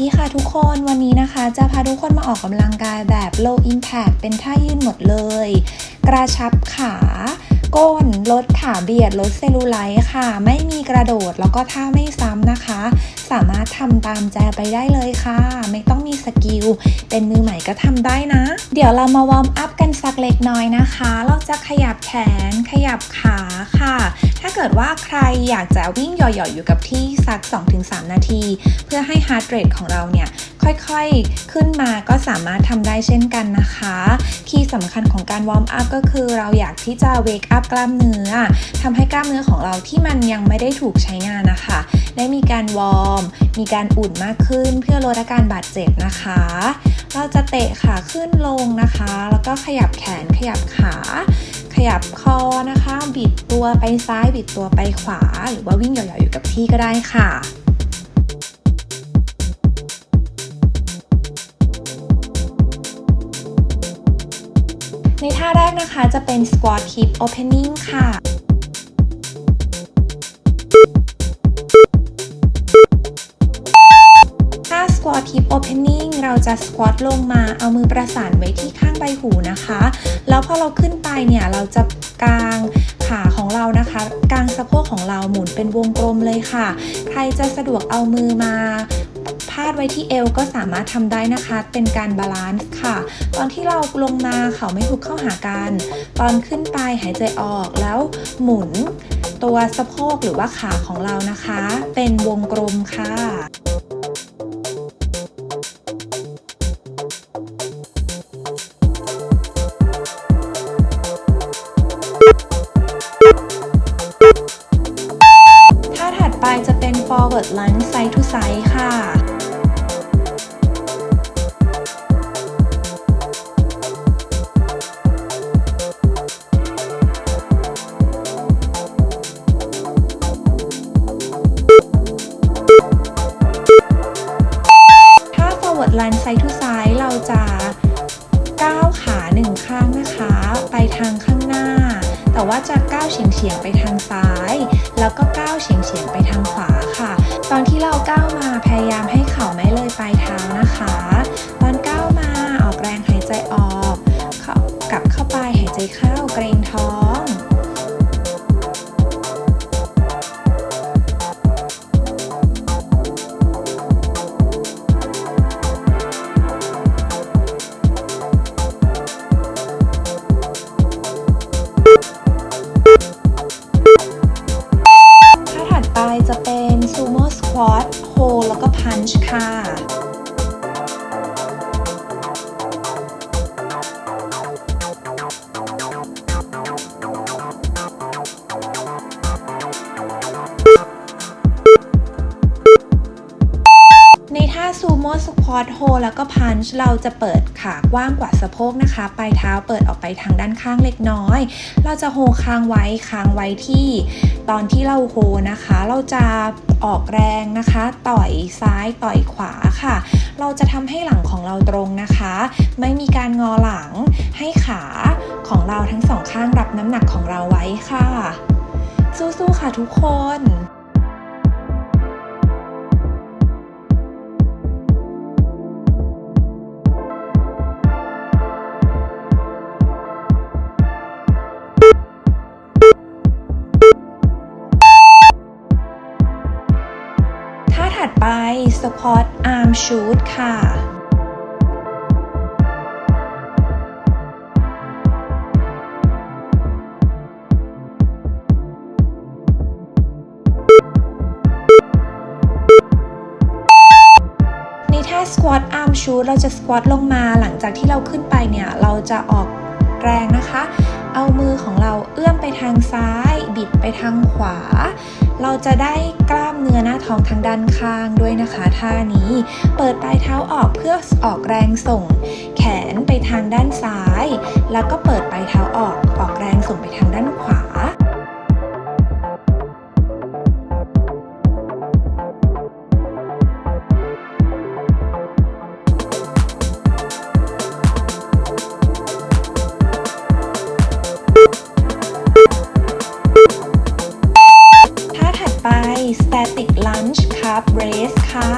ดีค่ะทุกคนวันนี้นะคะจะพาทุกคนมาออกกำลังกายแบบ low impact เป็นท่ายืดหมดเลย กระชับขา ก้น ลดขาเบียด ลดเซลลูไลท์ค่ะ ไม่มีกระโดดแล้วก็ท่าไม่ซ้ำนะคะ สามารถทำตามแจไปได้เลยค่ะ ไม่ต้องมีสกิล เป็นมือใหม่ก็ทำได้นะ เดี๋ยวเรามาวอร์มอัพกันสักเล็กน้อยนะคะ เราจะขยับแขน ขยับขาค่ะ ถ้าเกิดว่าใครอยากจะวิ่งหย่อยๆอยู่กับที่สัก 2-3 นาที เพื่อให้ heart rate ของเราเนี่ยค่อยๆ ขึ้นมาก็สามารถทำได้เช่นกันนะคะ สำคัญของการวอร์มอัพก็คือเราอยากที่จะเวกอัพกล้ามเนื้อทำให้กล้ามเนื้อของเราที่มันยังไม่ได้ถูกใช้งานนะคะ ได้มีการวอร์ม มีการอุ่นมากขึ้น เพื่อลดอาการบาดเจ็บนะคะ เราจะเตะขาขึ้นลงนะคะ แล้วก็ขยับแขนขยับขาขยับคอนะคะ บิดตัวไปซ้ายบิดตัวไปขวา หรือว่าวิ่งหย่อยๆอยู่กับที่ก็ได้ค่ะ ในท่าแรกนะคะจะเป็น squat hip opening ค่ะถ้า squat hip opening เราจะ squat ลงมาเอามือประสานไว้ที่ข้างใบหูนะคะ แล้วพอเราขึ้นไปเนี่ย เราจะกางขาของเรานะคะกางสะโพกของเราหมุนเป็นวงกลมเลยค่ะ ใครจะสะดวกเอามือมาาดไว้ที่เอวก็สามารถทำได้นะคะ เป็นการบาลานซ์ค่ะ ตอนที่เราลงมาเขาไม่ถูกเข้าหากัน ตอนขึ้นไปหายใจออกแล้วหมุนตัวสะโพกหรือว่าขาของเรานะคะ เป็นวงกลมค่ะ ว่าจะก้าวเฉียงๆไปทางซ้าย แล้วก็ก้าวเฉียงๆไปทางขวาค่ะ ตอนที่เราก้าวมาพยายามให้เข่าไม่เลยปลายเท้านะคะ ตอน sumo squat hold แล้วก็ punch เราจะเปิดขากว้างกว่าสะโพกนะคะปลายเท้าเปิดออกไปทางด้านข้างเล็กน้อย เราจะโฮค้างไว้ค้างไว้ที่ ตอนที่เราโฮนะคะ เราจะออกแรงนะคะ ต่อยซ้ายต่อยขวาค่ะ เราจะทำให้หลังของเราตรงนะคะ ไม่มีการงอหลังให้ขาของเราทั้งสองข้างรับน้ำหนักของเราไว้ค่ะ สู้ๆค่ะทุกคน ท่าถัดไป squat arm shoot ค่ะในท่า squat arm shoot เราจะ squat ลงมาหลังจากที่เราขึ้นไปเนี่ย เราจะออกแรงนะคะ เอามือของเราเอื้อมไปทางซ้าย บิดไปทางขวา เราจะได้กล้ามเนื้อหน้าท้องทางด้านข้างด้วยนะคะท่านี้ เปิดปลายเท้าออกเพื่อออกแรงส่ง แขนไปทางด้านซ้าย แล้วก็เปิดปลายเท้าออกออกแรงส่งไปทางด้านขวา r a c e ค่ะ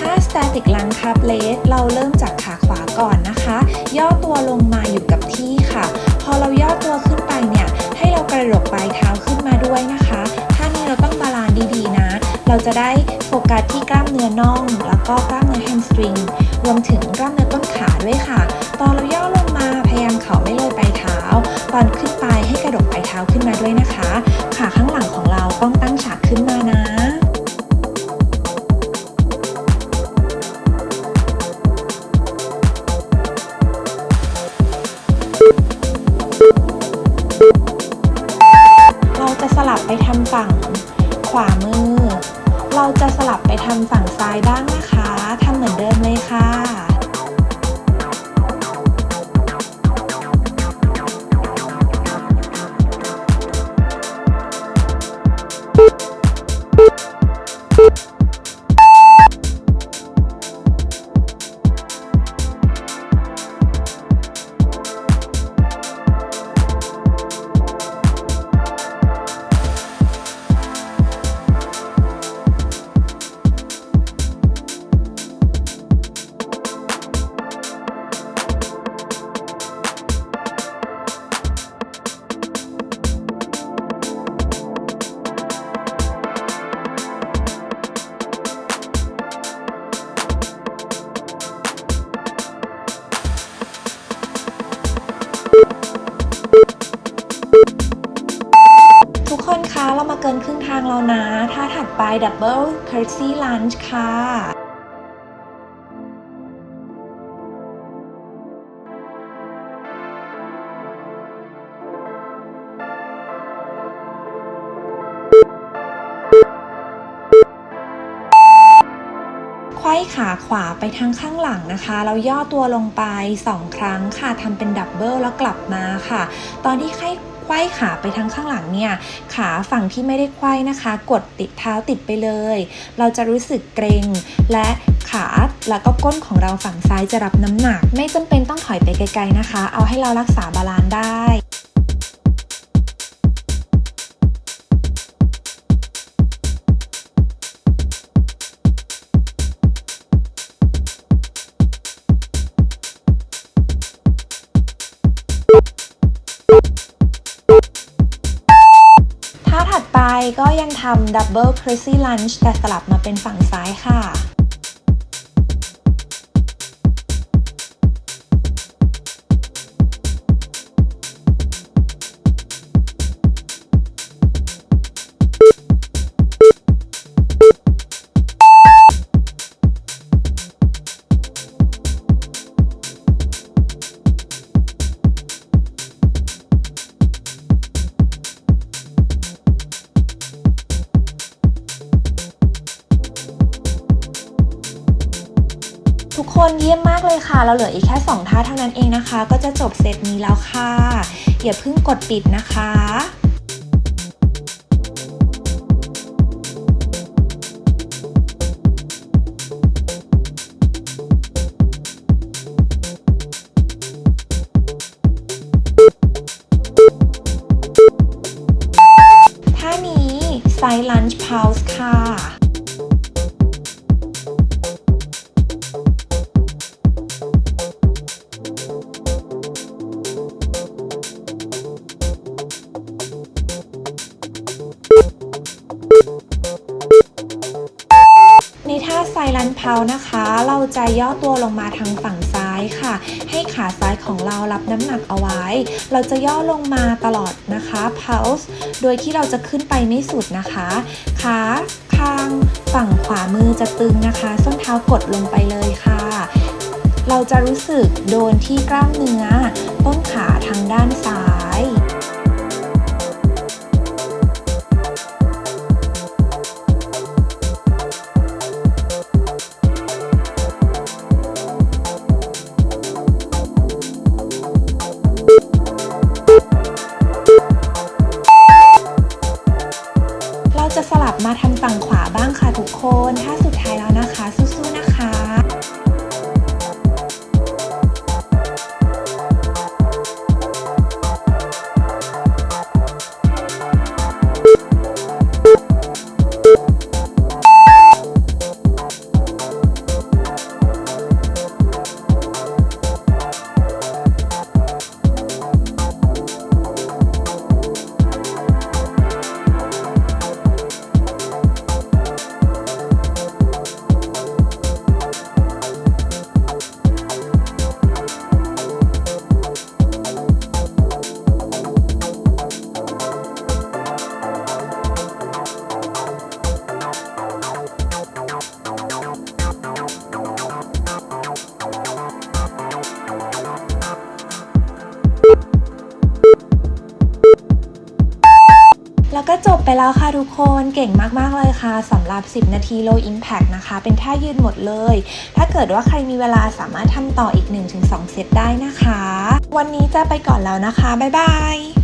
ถ้า static ลังคับเลสเราเริ่มจากขาขวาก่อนนะคะ ย่อตัวลงมาอยู่กับที่ค่ะ พอเราย่อตัวขึ้นไปเนี่ย ให้เรากระดกปลายเท้าขึ้นมาด้วยนะคะ ท่านี้เราต้องบาลานดีๆนะ เราจะได้โฟกัสที่กล้ามเนื้อน่อง แล้วก็กล้ามเนื้อแฮมสตริง รวมถึงกล้ามเนื้อต้นขาด้วยค่ะ ตอนเราย่อลงมาพยายามเข่าไม่เลยปลายเท้า ตอนขึ้นไปให้กระดกปลายเท้าขึ้นมาด้วยนะคะ ไปทำฝั่งซ้ายบ้างนะคะทำเหมือนเดิมเลยค่ะ ท่าถัดไป Double Curtsy Lunge ค่ะไขว้ขาขวาไปทางข้างหลังนะคะเราย่อตัวลงไป 2 ครั้งค่ะทำเป็นดับเบิลแล้วกลับมาค่ะ ตอนที่ไขว้ ไขว้ขาไปทางข้างหลังเนี่ย ขาฝั่งที่ไม่ได้ไขว้นะคะ กดติดเท้าติดไปเลย เราจะรู้สึกเกรงและขาแล้วก็ก้นของเราฝั่งซ้ายจะรับน้ำหนัก ไม่จำเป็นต้องถอยไปไกลๆนะคะ เอาให้เรารักษาบาลานซ์ได้ ก็ยังทำดับเบิลครีซี่ลันช์แต่สลับมาเป็นฝั่งซ้ายค่ะ ทุกคนเยี่ยมมากเลยค่ะ เราเหลืออีกแค่ 2 ท่าเท่านั้นเองนะคะ ก็จะจบเซตนี้แล้วค่ะ อย่าเพิ่งกดปิดนะคะท่านี้ Side Lunge Pulse ค่ะ ไซรันเพานะคะ เราจะย่อตัวลงมาทางฝั่งซ้ายค่ะ ให้ขาซ้ายของเรารับน้ำหนักเอาไว้ เราจะย่อลงมาตลอดนะคะ pulse โดยที่เราจะขึ้นไปไม่สุดนะคะ ขาข้างฝั่งขวามือจะตึงนะคะ ส้นเท้ากดลงไปเลยค่ะ เราจะรู้สึกโดนที่กล้ามเนื้อต้น ฝั่งขวาบ้างค่ะทุกคน ถ้าสุ แล้วก็จบไปแล้วค่ะทุกคนเก่งมาก ๆ เลยค่ะสำหรับ 10 นาที low impact นะคะ เป็นท่ายืดหมดเลย ถ้าเกิดว่าใครมีเวลาสามารถทำต่ออีก 1-2 เซตได้นะคะ วันนี้จะไปก่อนแล้วนะคะ บ๊ายบาย